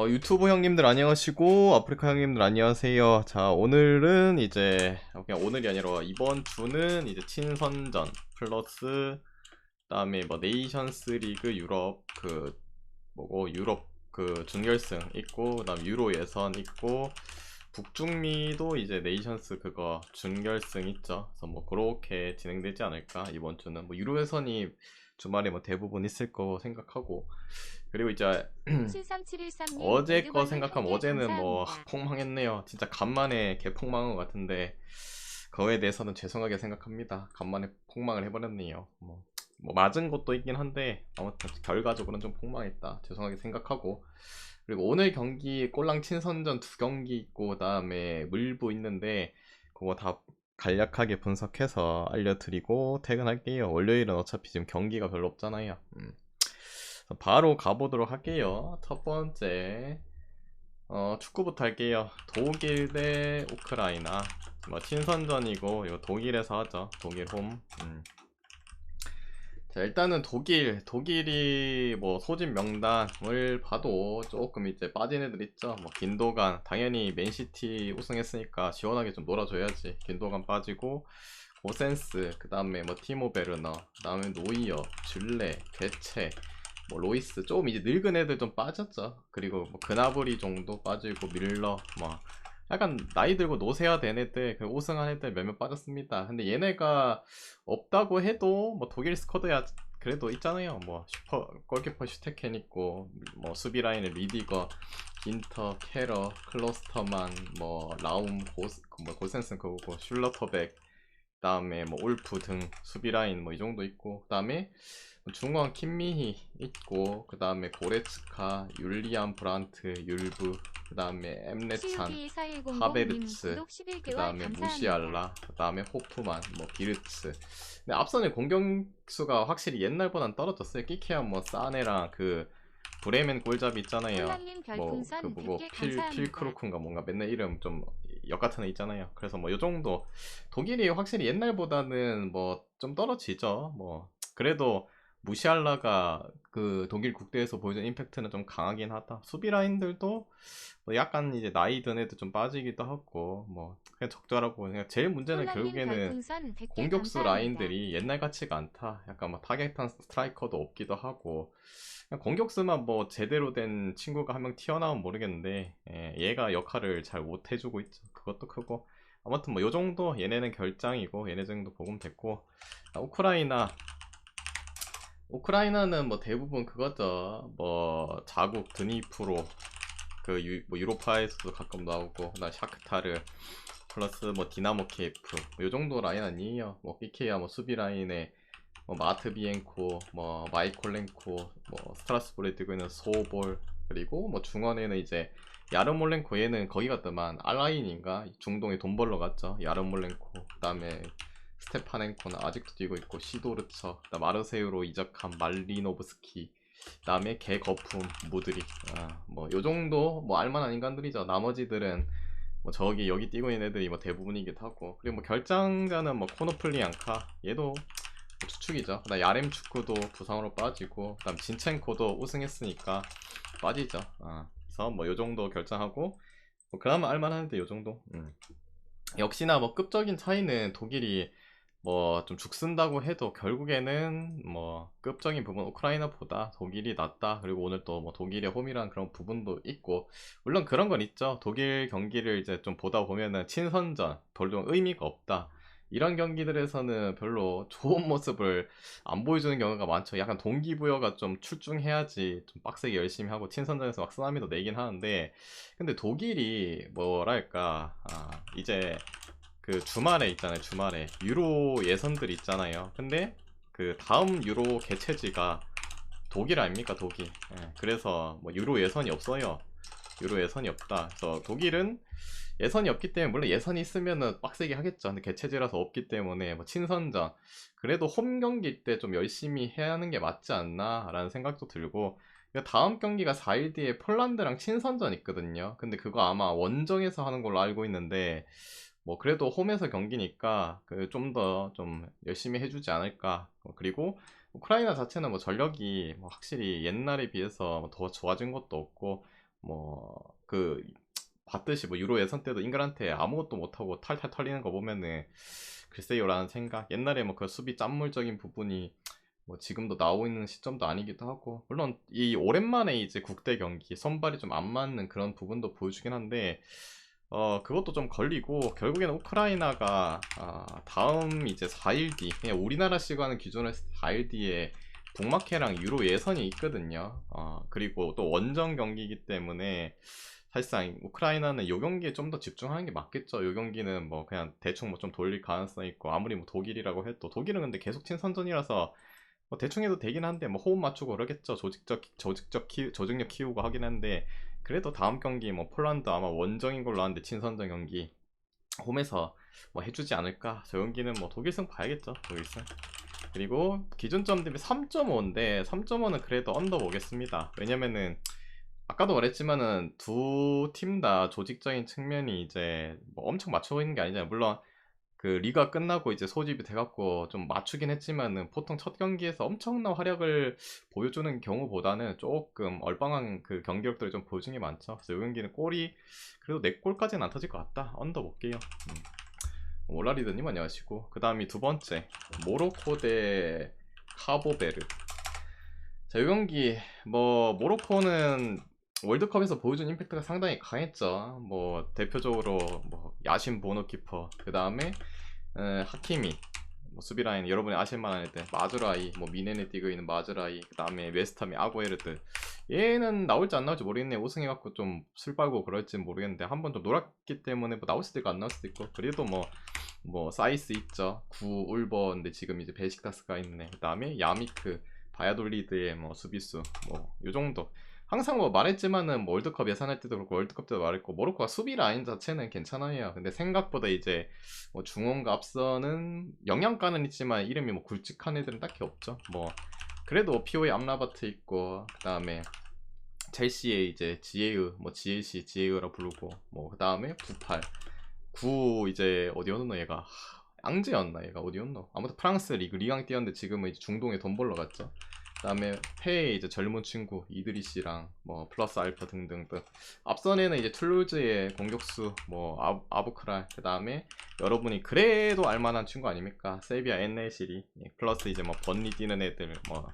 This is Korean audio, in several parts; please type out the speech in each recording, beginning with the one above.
어, 유튜브 형님들 안녕하시고 아프리카 형님들 안녕하세요. 자 오늘은 이제 어, 그냥 오늘이 아니라 이번 주는 이제 친선전 플러스 그다음에 뭐 네이션스 리그 유럽 그 뭐고 유럽 그 준결승 있고 그다음 유로 예선 있고 북중미도 이제 네이션스 그거 준결승 있죠. 그래서 뭐 그렇게 진행되지 않을까 이번 주는 뭐 유로 예선이 주말에 뭐 대부분 있을 거 생각하고 그리고 이제 73713님 어제 거 생각하면 어제는 뭐 폭망했네요. 진짜 간만에 개폭망한 것 같은데 그거에 대해서는 죄송하게 생각합니다. 간만에 폭망을 해버렸네요. 뭐, 뭐 맞은 것도 있긴 한데 아무튼 결과적으로는 좀 폭망했다. 죄송하게 생각하고 그리고 오늘 경기 꼴랑 친선전 두 경기 있고 그 다음에 물부 있는데 그거 다 간략하게 분석해서 알려드리고 퇴근할게요. 월요일은 어차피 지금 경기가 별로 없잖아요. 음. 바로 가보도록 할게요. 첫 번째 어, 축구부터 할게요. 독일 대 우크라이나 뭐 친선전이고 이거 독일에서 하죠. 독일 홈. 음. 자 일단은 독일 독일이 뭐 소집 명단을 봐도 조금 이제 빠진 애들 있죠. 뭐 긴도간 당연히 맨시티 우승했으니까 시원하게 좀 놀아줘야지. 긴도간 빠지고 고센스 그 다음에 뭐 티모 베르너 그 다음에 노이어 줄레 대체 뭐 로이스 조금 이제 늙은 애들 좀 빠졌죠. 그리고 뭐 그나브리 정도 빠지고 밀러 뭐 약간 나이 들고 노세화 된 애들 그 우승한 애들 몇몇 빠졌습니다. 근데 얘네가 없다고 해도 뭐 독일 스쿼드야 그래도 있잖아요. 뭐 슈퍼 골키퍼 슈테켄 있고 뭐 수비 라인에 리디거, 긴터, 캐러, 클로스터만, 뭐 라움, 고스, 뭐 고센슨 그거고 슐러터백, 그 다음에 뭐 울프 등 수비 라인 뭐 이 정도 있고 그 다음에 중앙 킴미히 있고 그 다음에 고레츠카, 율리안 브란트, 율브 그 다음에 엠레찬, 하베르츠 그 다음에 무시알라 그 다음에 호프만, 뭐 비르츠. 근데 앞선의 공격수가 확실히 옛날보단 떨어졌어요. 끼케야 뭐 사네랑 그 브레멘 골잡이 있잖아요. 뭐그 뭐고 필, 필크로크인가 뭔가 맨날 이름 좀 역 같은 애 있잖아요. 그래서 뭐 요 정도. 독일이 확실히 옛날보다는 뭐 좀 떨어지죠. 뭐 그래도 무시알라가 그 독일 국대에서 보여준 임팩트는 좀 강하긴 하다. 수비 라인들도 뭐 약간 이제 나이 든 애들 좀 빠지기도 하고 뭐 그냥 적절하고 그냥 제일 문제는 결국에는 공격수 라인들이 옛날 같지가 않다. 약간 뭐 타겟한 스트라이커도 없기도 하고 공격수만 뭐 제대로 된 친구가 한 명 튀어나오면 모르겠는데 예, 얘가 역할을 잘 못 해주고 있죠. 그것도 크고 아무튼 뭐 요 정도 얘네는 결장이고 얘네 정도 보면 됐고 아, 우크라이나 우크라이나는 뭐 대부분 그거죠. 뭐 자국 드니프로 그 유, 뭐 유로파에서도 가끔 나오고 나 샤크타르 플러스 뭐 디나모 케이프 뭐요 정도 라인 아니에요. 뭐 PK야 뭐 수비 라인에 뭐 마트 비엔코 뭐 마이콜렌코 뭐 스트라스부르에 뛰고 있는 소볼 그리고 뭐 중원에는 이제 야르몰렌코 얘는 거기 갔더만 알라인인가 중동에 돈 벌러 갔죠. 야르몰렌코 그다음에 스테파넨코는 아직도 뛰고 있고 시도르처 아르세우로 이적한 말리노브스키 그다음에 개거품 무드리. 아, 뭐 요정도 뭐 알만한 인간들이죠. 나머지들은 뭐 저기 여기 뛰고 있는 애들이 뭐 대부분이기도 하고. 그리고 뭐 결장자는 뭐 코노플리앙카 얘도 뭐 추측이죠. 그다음 야렘 축구도 부상으로 빠지고 그다음 진첸코도 우승했으니까 빠지죠. 아, 그래서 뭐 요정도 결정하고 뭐 그나마 알만한데 요정도. 음. 역시나 뭐 급적인 차이는 독일이 뭐 좀 죽쓴다고 해도 결국에는 뭐 급적인 부분 우크라이나보다 독일이 낫다. 그리고 오늘 또 뭐 독일의 홈이란 그런 부분도 있고 물론 그런 건 있죠. 독일 경기를 이제 좀 보다 보면은 친선전 별로 의미가 없다. 이런 경기들에서는 별로 좋은 모습을 안 보여주는 경우가 많죠. 약간 동기부여가 좀 출중해야지 좀 빡세게 열심히 하고 친선전에서 막 쓰나미도 내긴 하는데 근데 독일이 뭐랄까 아, 이제 그 주말에 있잖아요 주말에. 유로 예선들 있잖아요. 근데 그 다음 유로 개최지가 독일 아닙니까 독일? 예, 그래서 뭐 유로 예선이 없어요. 유로 예선이 없다. 그래서 독일은 예선이 없기 때문에 물론 예선이 있으면은 빡세게 하겠죠. 근데 개최지라서 없기 때문에 뭐 친선전. 그래도 홈 경기 때 좀 열심히 해야 하는 게 맞지 않나 라는 생각도 들고 다음 경기가 4일 뒤에 폴란드랑 친선전 있거든요. 근데 그거 아마 원정에서 하는 걸로 알고 있는데 뭐 그래도 홈에서 경기니까 그 좀 더좀 좀 열심히 해주지 않을까 어, 그리고 우크라이나 자체는 뭐 전력이 뭐 확실히 옛날에 비해서 뭐더 좋아진 것도 없고 뭐 봤듯이 뭐 유로 예선 때도 잉글한테 아무것도 못하고 탈탈 털리는 거 보면은 글쎄요라는 생각. 옛날에 뭐 그 수비 짠물적인 부분이 뭐 지금도 나오고 있는 시점도 아니기도 하고 물론 이 오랜만에 이제 국대 경기 선발이 좀 안 맞는 그런 부분도 보여주긴 한데 어 그것도 좀 걸리고 결국에는 우크라이나가 아, 다음 이제 4일 뒤 우리나라 했을 때 4일 뒤에 북마케랑 유로 예선이 있거든요. 어, 그리고 또 원정 경기이기 때문에 사실상 우크라이나는 요 경기에 좀 더 집중하는 게 맞겠죠. 요 경기는 뭐 그냥 대충 뭐 좀 돌릴 가능성이 있고 아무리 뭐 독일이라고 해도 독일은 근데 계속 친선전이라서 뭐 대충 해도 되긴 한데 뭐 호흡 맞추고 그러겠죠. 조직적 조직적 키, 조직력 키우고 하긴 한데 그래도 다음 경기 뭐 폴란드 아마 원정인 걸로 아는데 친선전 경기 홈에서 뭐 해주지 않을까. 저 경기는 뭐 독일승 봐야겠죠. 독일승. 그리고 기준점 대비 3.5인데 3.5는 그래도 언더 보겠습니다. 왜냐면은 아까도 말했지만은 두 팀 다 조직적인 측면이 이제 뭐 엄청 맞추고 있는 게 아니잖아요. 물론 그 리가 끝나고 이제 소집이 돼갖고 좀 맞추긴 했지만은 보통 첫 경기에서 엄청난 활약을 보여주는 경우보다는 조금 얼빵한 그 경기력들을 좀 보여준 게 많죠. 그래서 이 경기는 골이 그래도 4골까지는 안 터질 것 같다. 언더 볼게요. 음. 올라리드님 안녕하시고 그 다음이 두 번째 모로코 대 카보베르 자, 이 경기 뭐 모로코는 월드컵에서 보여준 임팩트가 상당히 강했죠. 뭐 대표적으로 뭐 야신 보노키퍼 그 다음에 하키미 뭐 수비 라인 여러분이 아실만한 애들 마즈라이 뭐 미네네 뛰고 있는 마즈라이 그 다음에 웨스타미 아고에르들. 얘는 나올지 안 나올지 모르겠네. 우승해갖고 좀 술 빨고 그럴지 모르겠는데 한 번 좀 놀았기 때문에 뭐 나올 수도 있고 안 나올 수도 있고. 그래도 뭐 뭐 사이스 있죠. 구 울버 근데 지금 이제 베식타스가 있네. 그 다음에 야미크 바야돌리드의 뭐 수비수 뭐 요 정도 항상 뭐 말했지만은 뭐 월드컵 예산할 때도 그렇고 월드컵 때도 말했고 모로코가 수비 라인 자체는 괜찮아요. 근데 생각보다 이제 뭐 중원과 앞서는 영양가는 있지만 이름이 뭐 굵직한 애들은 딱히 없죠. 뭐 그래도 피오의 암라바트 있고 그 다음에 첼시의 이제 지에우 뭐 지에시 지에우라 부르고 뭐 그 다음에 98 9 이제 어디였노 얘가 앙제였나 얘가 어디였노 아무튼 프랑스 리그 리강 뛰었는데 지금은 이제 중동에 돈 벌러 갔죠. 그 다음에 페이 이제 젊은 친구 이드리시랑 뭐 플러스 알파 등등 등 앞선에는 이제 툴루즈의 공격수 뭐 아, 아부크랄 그 다음에 여러분이 그래도 알만한 친구 아닙니까? 세비야 엔네시리 예, 플러스 이제 뭐 번니 뛰는 애들 뭐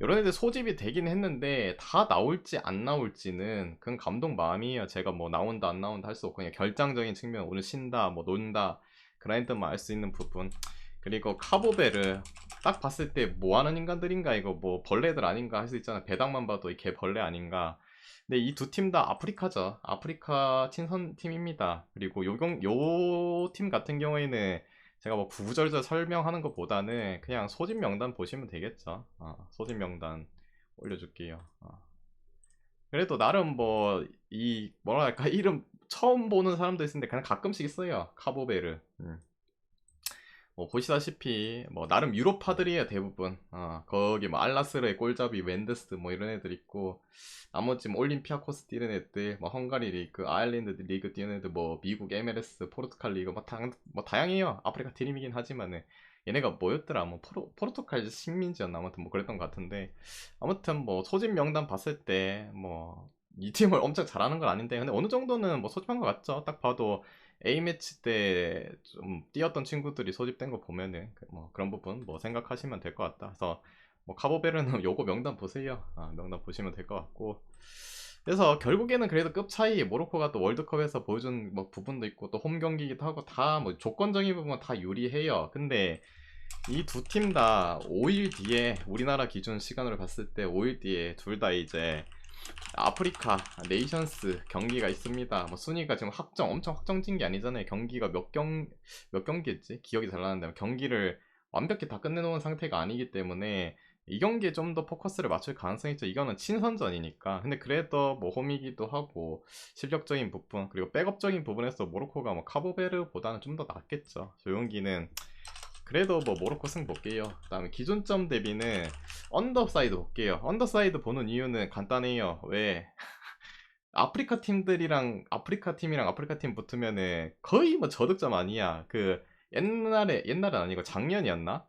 이런 애들 소집이 되긴 했는데 다 나올지 안 나올지는 그건 감독 마음이에요. 제가 뭐 나온다 안 나온다 할 수 없고 그냥 결정적인 측면 오늘 쉰다 뭐 논다 그라인드만 알 수 있는 부분 그리고 카보베르 딱 봤을 때 뭐 하는 인간들인가? 이거 뭐 벌레들 아닌가 할 수 있잖아 배당만 봐도 이개 벌레 아닌가? 근데 이 두 팀 다 아프리카죠. 아프리카 친선 팀입니다. 그리고 요경 요 팀 같은 경우에는 제가 뭐 구구절절 설명하는 것보다는 그냥 소집 명단 보시면 되겠죠. 어, 소집 명단 올려줄게요. 어. 그래도 나름 뭐 이 뭐랄까 이름 처음 보는 사람도 있는데 그냥 가끔씩 있어요. 카보베르 음. 뭐 보시다시피 뭐 나름 유로파들이에요 대부분. 어, 거기 뭐 알라스르의 꼴잡이 웬드스 뭐 이런 애들 있고 나머지 뭐 올림피아코스 뛰는 애들 뭐 헝가리 리그 아일랜드 리그 뛰는 애들 뭐 미국 MLS 포르투갈 리그 뭐, 다, 뭐 다양해요. 아프리카 팀이긴 하지만은 얘네가 뭐였더라? 뭐 포르, 포르투갈 식민지였나? 아무튼 뭐 그랬던 것 같은데 아무튼 뭐 소집 명단 봤을 때 뭐 이 팀을 엄청 잘하는 건 아닌데 근데 어느 정도는 뭐 소집한 것 같죠? 딱 봐도 A매치 때 좀 뛰었던 친구들이 소집된 거 보면은 그뭐 그런 부분 뭐 생각하시면 될 것 같다. 그래서 뭐 카보베르는 요거 명단 보세요. 아, 명단 보시면 될 것 같고. 그래서 결국에는 그래도 급 차이 모로코가 또 월드컵에서 보여준 뭐 부분도 있고 또 홈 경기기도 하고 다 뭐 조건적인 부분 다 유리해요. 근데 이 두 팀 다 5일 뒤에 우리나라 기준 시간으로 봤을 때 5일 뒤에 둘 다 이제 아프리카 네이션스 경기가 있습니다. 뭐 순위가 지금 확정 엄청 확정진 게 아니잖아요. 경기가 몇 경 몇 경기였지? 기억이 잘 나는데 경기를 완벽히 다 끝내놓은 상태가 아니기 때문에 이 경기에 좀 더 포커스를 맞출 가능성이 있죠. 이거는 친선전이니까. 근데 그래도 뭐 홈이기도 하고 실력적인 부분 그리고 백업적인 부분에서 모로코가 뭐 카보베르보다는 좀 더 낫겠죠. 저 경기는 그래도 뭐 모로코 승 볼게요. 그 다음에 기존점 대비는 언더사이드 볼게요. 언더사이드 보는 이유는 간단해요. 왜? 아프리카 팀들이랑 아프리카 팀이랑 아프리카 팀 붙으면은 거의 뭐 저득점 아니야. 그 옛날에 옛날은 아니고 작년이었나?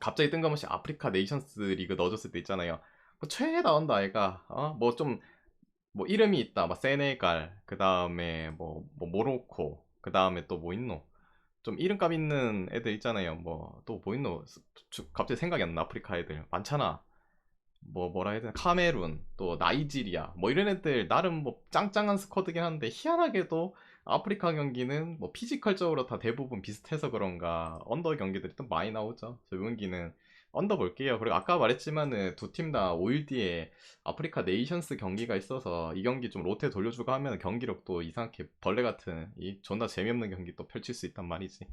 갑자기 뜬금없이 아프리카 네이션스 리그 넣어줬을 때 있잖아요. 뭐 최애 나온다 아이가 어? 뭐좀뭐 이름이 있다. 막 세네갈, 그 다음에 뭐, 뭐 모로코, 그 다음에 또 뭐 있노? 좀 이름값 있는 애들 있잖아요. 뭐 또 뭐 있노? 갑자기 생각이 안 나. 아프리카 애들 많잖아. 뭐 뭐라 해야 되나? 카메룬, 또 나이지리아, 뭐 이런 애들 나름 뭐 짱짱한 스쿼드긴 한데 희한하게도 아프리카 경기는 뭐 피지컬적으로 다 대부분 비슷해서 그런가 언더 경기들이 좀 많이 나오죠. 저 경기는 언더 볼게요. 그리고 아까 말했지만은 두 팀 다 5일 뒤에 아프리카 네이션스 경기가 있어서 이 경기 좀 로테 돌려주고 하면 경기력도 이상하게 벌레 같은 이 존나 재미없는 경기 또 펼칠 수 있단 말이지.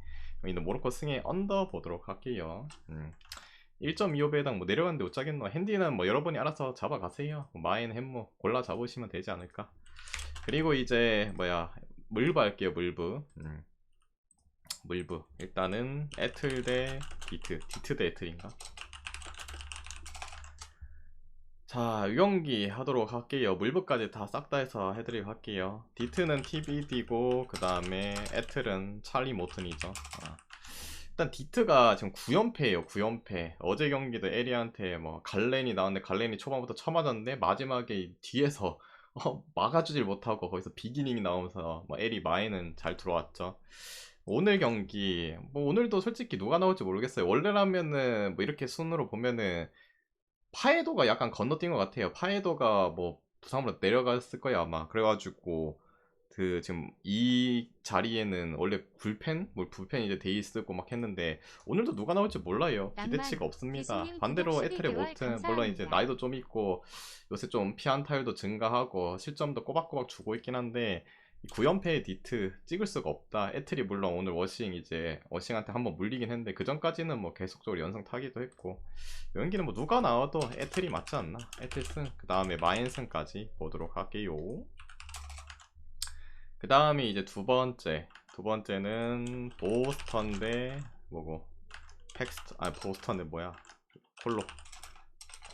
이는 모로코 승에 언더 보도록 할게요. 음. 1.25배당 뭐 내려갔는데 어쩌겠노. 핸디는 뭐 여러분이 알아서 잡아가세요. 뭐 마인 햄모 골라 잡으시면 되지 않을까. 그리고 이제 뭐야 물브 할게요 물브. 음. 물브 일단은 에틀 대 디트 디트 대 에틀인가? 자 유연기 하도록 할게요. 물브까지 다 싹 다 해서 해드리고 할게요. 디트는 TBD고 그 다음에 에틀은 찰리 모튼이죠. 아. 일단 디트가 지금 9연패예요 9연패. 어제 경기도 에리한테 뭐 갈렌이 나왔는데 갈렌이 초반부터 쳐맞았는데 마지막에 이 뒤에서 어, 막아주질 못하고 거기서 비기닝이 나오면서 뭐 에리 마에는 잘 들어왔죠 오늘 경기 뭐 오늘도 솔직히 누가 나올지 모르겠어요. 원래라면은 뭐 이렇게 순으로 보면은 파에도가 약간 건너뛴 것 같아요. 파에도가 뭐 부상으로 내려갔을 거예요 아마. 그래가지고 그 지금 이 자리에는 원래 불펜 뭐 불펜 이제 데이 쓰고 막 했는데 오늘도 누가 나올지 몰라요. 기대치가 없습니다. 반대로 에트레 12개월 모튼 물론 이제. 나이도 좀 있고 요새 좀 피한 타율도 증가하고 실점도 꼬박꼬박 주고 있긴 한데 이 9연패의 디트 찍을 수가 없다. 에틀이 물론 오늘 워싱 이제 워싱한테 한번 물리긴 했는데 그 전까지는 뭐 계속적으로 연승 타기도 했고 연기는 뭐 누가 나와도 에틀이 맞지 않나? 에틀 승. 그 다음에 마인 승까지 보도록 할게요. 그 다음에 이제 두 번째 두 번째는 보스턴 대 뭐고 팩스턴 아 보스턴 대 뭐야 콜로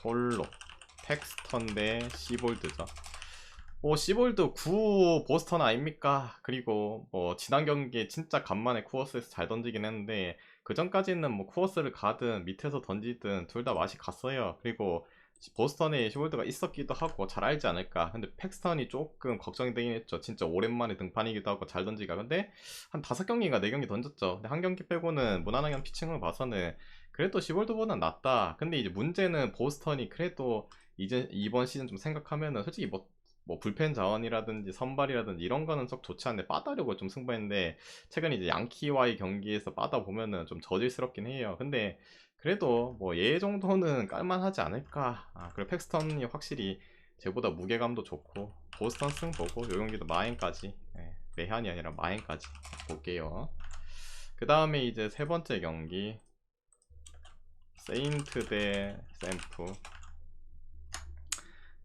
콜로 팩스턴 대 시볼드죠. 뭐 시볼드 9 보스턴 아닙니까? 그리고 뭐 지난 경기에 진짜 간만에 쿠어스에서 잘 던지긴 했는데 그 전까지는 뭐 쿠어스를 가든 밑에서 던지든 둘 다 맛이 갔어요. 그리고 보스턴에 시볼드가 있었기도 하고 잘 알지 않을까. 근데 팩스턴이 조금 걱정이 되긴 했죠. 진짜 오랜만에 등판이기도 하고 잘 던지가. 근데 한 다섯 경기인가 네 경기 던졌죠. 근데 한 경기 빼고는 무난하게 피칭을 봐서는 그래도 시볼드보다 낫다. 근데 이제 문제는 보스턴이 그래도 이제 이번 시즌 좀 생각하면은 솔직히 뭐, 뭐 불펜 자원이라든지 선발이라든지 이런 거는 썩 좋지 않은데 빠다려고 좀 승부했는데 최근 이제 양키와의 경기에서 빠다 보면은 좀 저질스럽긴 해요. 근데 그래도 뭐 얘 정도는 깔만하지 않을까. 아, 그리고 팩스턴이 확실히 쟤보다 무게감도 좋고 보스턴 승 보고 요 경기도 마인까지 예, 매한이 아니라 마인까지 볼게요. 그 다음에 이제 세 번째 경기 세인트 대 샘프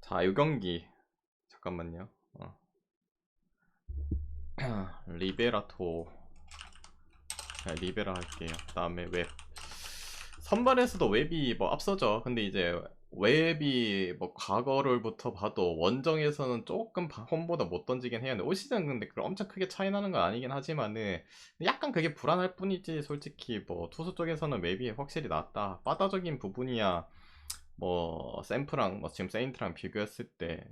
자, 이 경기 잠깐만요. 어. 리베라토 자, 리베라 할게요. 그 다음에 웹 선발에서도 웹이 뭐 앞서죠. 근데 이제 웹이 뭐 과거를부터 봐도 원정에서는 조금 바- 홈보다 못 던지긴 해요. 올 시즌 근데 그 엄청 크게 차이 나는 건 아니긴 하지만은 약간 그게 불안할 뿐이지 솔직히 뭐 투수 쪽에서는 웹이 확실히 낫다. 바다적인 부분이야 뭐 샘프랑 뭐 지금 세인트랑 비교했을 때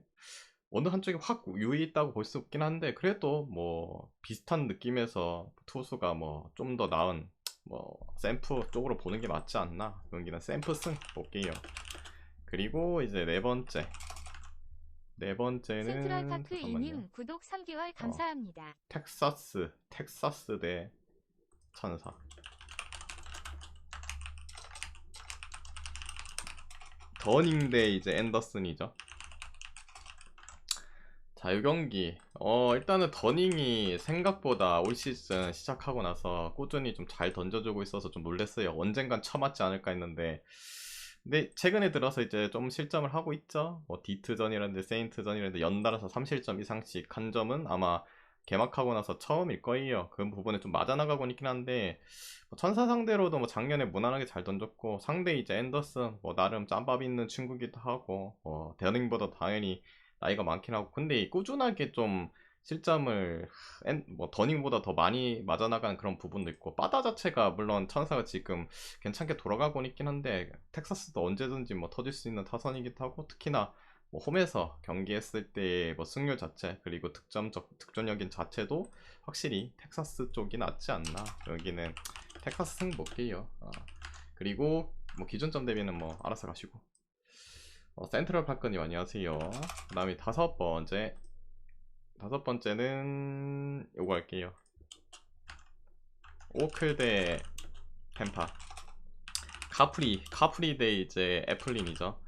어느 한쪽이 확 유의 있다고 볼 수 없긴 한데 그래도 뭐 비슷한 느낌에서 투수가 뭐 좀 더 나은 뭐 샘프 쪽으로 보는 게 맞지 않나. 경기는 샘프 승 볼게요. 그리고 이제 네 번째. 네 번째는 센트럴 파크. 이님 구독 3개월 감사합니다. 텍사스 텍사스 대 천사. 더닝 대 이제 앤더슨이죠 자, 이 경기. 어, 일단은 더닝이 생각보다 올 시즌 시작하고 나서 꾸준히 좀 잘 던져주고 있어서 좀 놀랬어요. 언젠간 쳐맞지 않을까 했는데. 근데 최근에 들어서 이제 좀 실점을 하고 있죠. 뭐 디트전이라든지 세인트전이라든지 연달아서 3실점 이상씩 한 점은 아마 개막하고 나서 처음일 거예요. 그 부분에 좀 맞아나가고 있긴 한데 뭐 천사 상대로도 뭐 작년에 무난하게 잘 던졌고 상대 이제 앤더슨 뭐 나름 짬밥 있는 친구기도 하고 뭐 더닝보다 당연히 나이가 많긴 하고. 근데 이 꾸준하게 좀 실점을 엔- 뭐 더닝보다 더 많이 맞아나가는 그런 부분도 있고 바다 자체가 물론 천사가 지금 괜찮게 돌아가고 있긴 한데 텍사스도 언제든지 뭐 터질 수 있는 타선이기도 하고 특히나 뭐 홈에서 경기했을 때뭐 승률 자체 그리고 득점적 득점력인 자체도 확실히 텍사스 쪽이 낫지 않나. 여기는 텍사스 승복이에요. 어. 그리고 뭐 기준점 대비는 뭐 알아서 가시고 어, 센트럴 파크님 안녕하세요. 그 다음에 다섯 번째. 다섯 번째는 요거 할게요. 오클 대 템파. 카프리 카프리 대 이제 애플린이죠.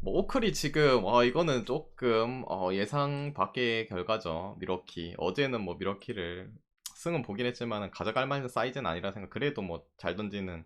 뭐 오클이 지금 어 이거는 조금 어 예상 밖의 결과죠. 미러키. 어제는 뭐 미러키를 승은 보긴 했지만 가져갈 만한 사이즈는 아니라 생각 그래도 뭐 잘 던지는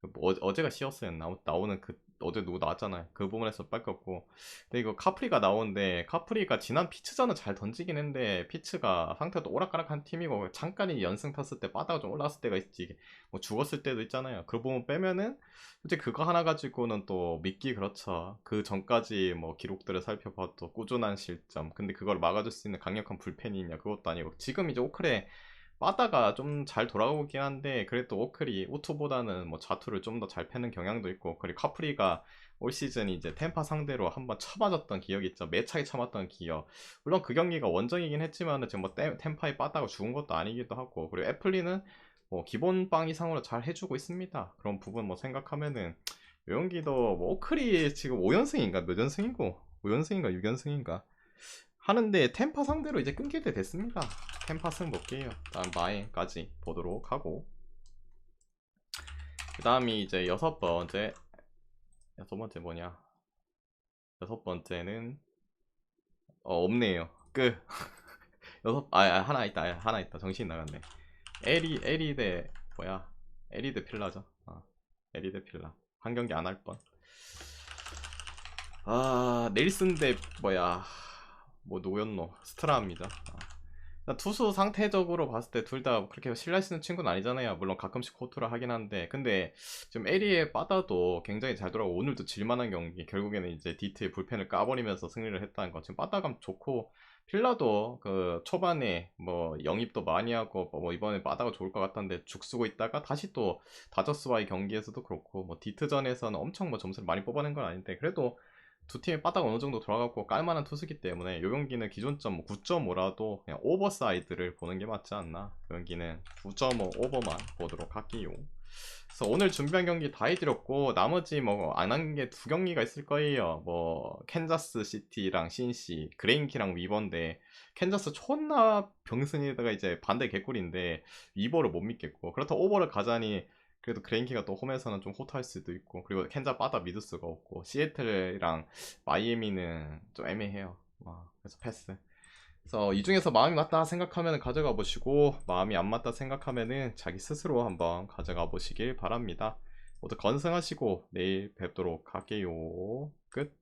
그뭐 어, 어제가 나오, 나오는 그 어제 누구 나왔잖아요 그 부분에서 뺏겼고. 근데 이거 카프리가 나오는데 카프리가 지난 피츠전은 잘 던지긴 했는데 피츠가 상태도 오락가락한 팀이고 잠깐이 연승 탔을 때 바다가 좀 올라왔을 때가 있지. 뭐 죽었을 때도 있잖아요. 그 부분 빼면은 솔직히 그거 하나 가지고는 또 믿기 그렇죠. 그 전까지 뭐 기록들을 살펴봐도 꾸준한 실점. 근데 그걸 막아줄 수 있는 강력한 불펜이 있냐 그것도 아니고 지금 이제 오클에 빠다가 좀 잘 돌아오긴 한데 그래도 오클이 우투보다는 뭐 자투를 좀 더 잘 패는 경향도 있고 그리고 카프리가 올 시즌 이제 템파 상대로 한번 쳐맞았던 기억이 있죠. 매차게 쳐맞던 기억. 물론 그 경기가 원정이긴 했지만은 지금 뭐 템- 템파에 빠다가 죽은 것도 아니기도 하고 그리고 애플리는 뭐 기본 빵 이상으로 잘 해주고 있습니다. 그런 부분 뭐 생각하면은 이 경기도 뭐 오클이 지금 5연승인가 몇 연승이고? 5연승인가 6연승인가? 하는데 템파 상대로 이제 끊길 때 됐습니다. 승 볼게요. 다음 마에까지 보도록 하고 그 다음이 이제 여섯 번째 여섯 번째 뭐냐 여섯 번째는 어 없네요. 끝 여섯 아 아, 하나 있다 아, 하나 있다 정신 나갔네. 에리 에리 대 뭐야 에리 대 필라죠. 아, 에리 대 필라 한 경기 안 할 뻔. 아 넬슨 대 뭐야 뭐 누구였노 스트라입니다. 아. 투수 상태적으로 봤을 때 둘 다 그렇게 신뢰할 수 있는 친구는 아니잖아요. 물론 가끔씩 코트를 하긴 한데 근데 지금 에리에 빠다도 굉장히 잘 돌아오고 오늘도 질만한 경기 결국에는 이제 디트의 불펜을 까버리면서 승리를 했다는 거 지금 빠다감 좋고 필라도 그 초반에 뭐 영입도 많이 하고 뭐 이번에 빠다가 좋을 것 같았는데 죽쓰고 있다가 다시 또 다저스와의 경기에서도 그렇고 뭐 디트전에서는 엄청 뭐 점수를 많이 뽑아낸 건 아닌데 그래도 두 팀의 바닥 어느 정도 돌아갔고 깔만한 투수기 때문에 이 경기는 기존점 뭐 9.5라도 그냥 오버사이드를 보는 게 맞지 않나. 이 경기는 9.5 오버만 보도록 할게요. 그래서 오늘 준비한 경기 다 해드렸고 나머지 뭐 안 한 게 두 경기가 있을 거예요. 뭐 캔자스 시티랑 신시 그레인키랑 위버인데 캔자스 존나 병승에다가 이제 반대 개꿀인데 위버를 못 믿겠고 그렇다고 오버를 가자니 그래도 그레인키가 또 홈에서는 좀 호투할 수도 있고 그리고 캔자 빠다 믿을 수가 없고 시애틀이랑 마이애미는 좀 애매해요. 와, 그래서 패스. 그래서 이 중에서 마음이 맞다 생각하면 가져가 보시고 마음이 안 맞다 생각하면은 자기 스스로 한번 가져가 보시길 바랍니다. 모두 건승하시고 내일 뵙도록 할게요. 끝